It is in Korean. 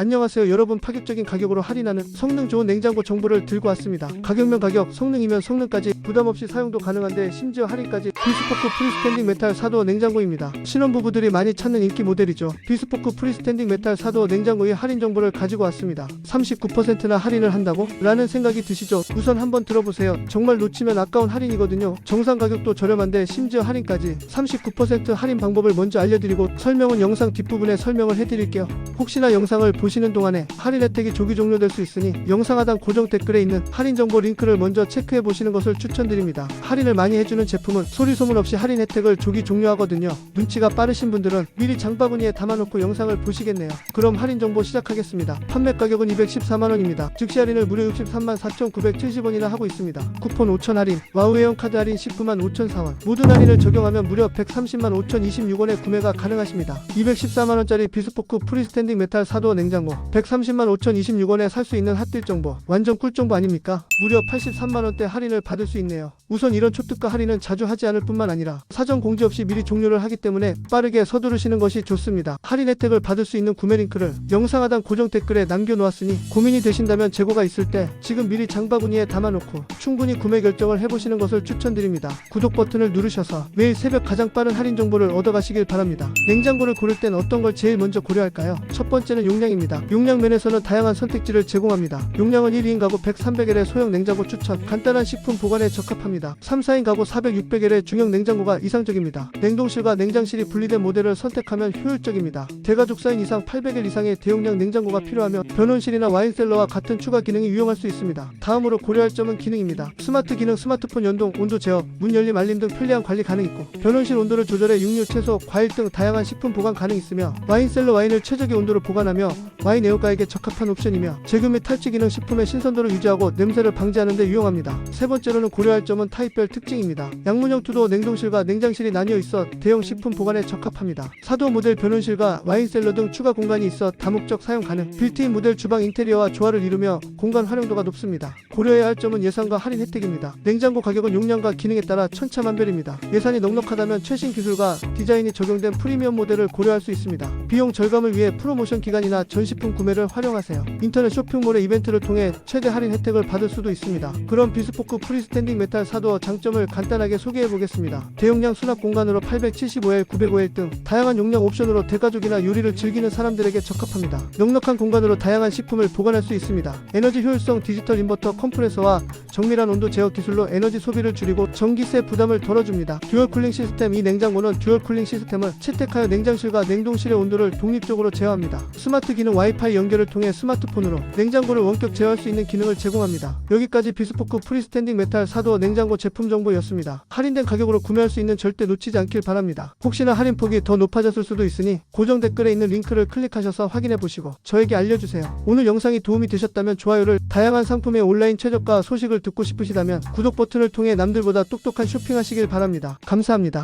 안녕하세요 여러분 파격적인 가격으로 할인하는 성능 좋은 냉장고 정보를 들고 왔습니다. 가격면 가격, 성능이면 성능까지 부담없이 사용도 가능한데 심지어 할인까지 비스포크 프리스탠딩 메탈 4도 냉장고입니다. 신혼부부들이 많이 찾는 인기 모델이죠. 비스포크 프리스탠딩 메탈 4도 냉장고의 할인 정보를 가지고 왔습니다. 39%나 할인을 한다고? 라는 생각이 드시죠? 우선 한번 들어보세요. 정말 놓치면 아까운 할인이거든요. 정상 가격도 저렴한데 심지어 할인까지 39% 할인 방법을 먼저 알려드리고 설명은 영상 뒷부분에 설명을 해드릴게요. 혹시나 영상을 보 시는 동안에 할인 혜택이 조기 종료될 수 있으니 영상 하단 고정 댓글에 있는 할인 정보 링크를 먼저 체크해 보시는 것을 추천드립니다. 할인을 많이 해주는 제품은 소리 소문 없이 할인 혜택을 조기 종료하거든요. 눈치가 빠르신 분들은 미리 장바구니에 담아놓고 영상을 보시겠네요. 그럼 할인 정보 시작하겠습니다. 판매 가격은 214만 원입니다. 즉시 할인을 무려 63만 4,970원이나 하고 있습니다. 쿠폰 5천 할인, 와우웨어 카드 할인 19만 5천 4원, 모든 할인을 적용하면 무려 130만 5,026원에 구매가 가능하십니다. 214만 원짜리 비스포크 프리스탠딩 메탈 4도 냉장 고, 130만 5,026원에 살 수 있는 핫딜 정보, 완전 꿀 정보 아닙니까? 무려 83만 원대 할인을 받을 수 있네요. 우선 이런 초특가 할인은 자주 하지 않을 뿐만 아니라 사전 공지 없이 미리 종료를 하기 때문에 빠르게 서두르시는 것이 좋습니다. 할인 혜택을 받을 수 있는 구매 링크를 영상 하단 고정 댓글에 남겨놓았으니 고민이 되신다면 재고가 있을 때 지금 미리 장바구니에 담아놓고 충분히 구매 결정을 해보시는 것을 추천드립니다. 구독 버튼을 누르셔서 매일 새벽 가장 빠른 할인 정보를 얻어가시길 바랍니다. 냉장고를 고를 땐 어떤 걸 제일 먼저 고려할까요? 첫 번째는 용량입니다. 용량 면에서는 다양한 선택지를 제공합니다. 용량은 1인 가구 100, 300L의 소형 냉장고 추천, 간단한 식품 보관에 적합합니다. 3, 4인 가구 400, 600L의 중형 냉장고가 이상적입니다. 냉동실과 냉장실이 분리된 모델을 선택하면 효율적입니다. 대가족 4인 이상 800L 이상의 대용량 냉장고가 필요하면 변온실이나 와인셀러와 같은 추가 기능이 유용할 수 있습니다. 다음으로 고려할 점은 기능입니다. 스마트 기능 스마트폰 연동, 온도 제어, 문 열림 알림 등 편리한 관리 가능 있고 변온실 온도를 조절해 육류, 채소, 과일 등 다양한 식품 보관 가능 있으며 와인셀러 와인을 최적의 온도로 보관하며 와인 애호가에게 적합한 옵션이며 제금 및 탈취 기능 식품의 신선도를 유지하고 냄새를 방지하는 데 유용합니다. 세 번째로는 고려할 점은 타입별 특징입니다. 양문형 투도 냉동실과 냉장실이 나뉘어 있어 대형 식품 보관에 적합합니다. 사도 모델 변온실과 와인셀러 등 추가 공간이 있어 다목적 사용 가능. 빌트인 모델 주방 인테리어와 조화를 이루며 공간 활용도가 높습니다. 고려해야 할 점은 예산과 할인 혜택입니다. 냉장고 가격은 용량과 기능에 따라 천차만별입니다. 예산이 넉넉하다면 최신 기술과 디자인이 적용된 프리미엄 모델을 고려할 수 있습니다. 비용 절감을 위해 프로모션 기간이나 전시 품 구매를 활용하세요. 인터넷 쇼핑몰의 이벤트를 통해 최대 할인 혜택을 받을 수도 있습니다. 그럼 비스포크 프리스탠딩 메탈 사도어 장점을 간단하게 소개해 보겠습니다. 대용량 수납 공간으로 875L, 905L 등 다양한 용량 옵션으로 대가족이나 요리를 즐기는 사람들에게 적합합니다. 넉넉한 공간으로 다양한 식품을 보관할 수 있습니다. 에너지 효율성 디지털 인버터 컴프레서와 정밀한 온도 제어 기술로 에너지 소비를 줄이고 전기세 부담을 덜어줍니다. 듀얼 쿨링 시스템 이 냉장고는 듀얼 쿨링 시스템을 채택하여 냉장실과 냉동실의 온도를 독립적으로 제어합니다. 스마트 기능 와이파이 연결을 통해 스마트폰으로 냉장고를 원격 제어할 수 있는 기능을 제공합니다. 여기까지 비스포크 프리스탠딩 메탈 사도 냉장고 제품 정보였습니다. 할인된 가격으로 구매할 수 있는 절대 놓치지 않길 바랍니다. 혹시나 할인 폭이 더 높아졌을 수도 있으니 고정 댓글에 있는 링크를 클릭하셔서 확인해 보시고 저에게 알려주세요. 오늘 영상이 도움이 되셨다면 좋아요를 다양한 상품의 온라인 최저가 소식을 듣고 싶으시다면 구독 버튼을 통해 남들보다 똑똑한 쇼핑하시길 바랍니다. 감사합니다.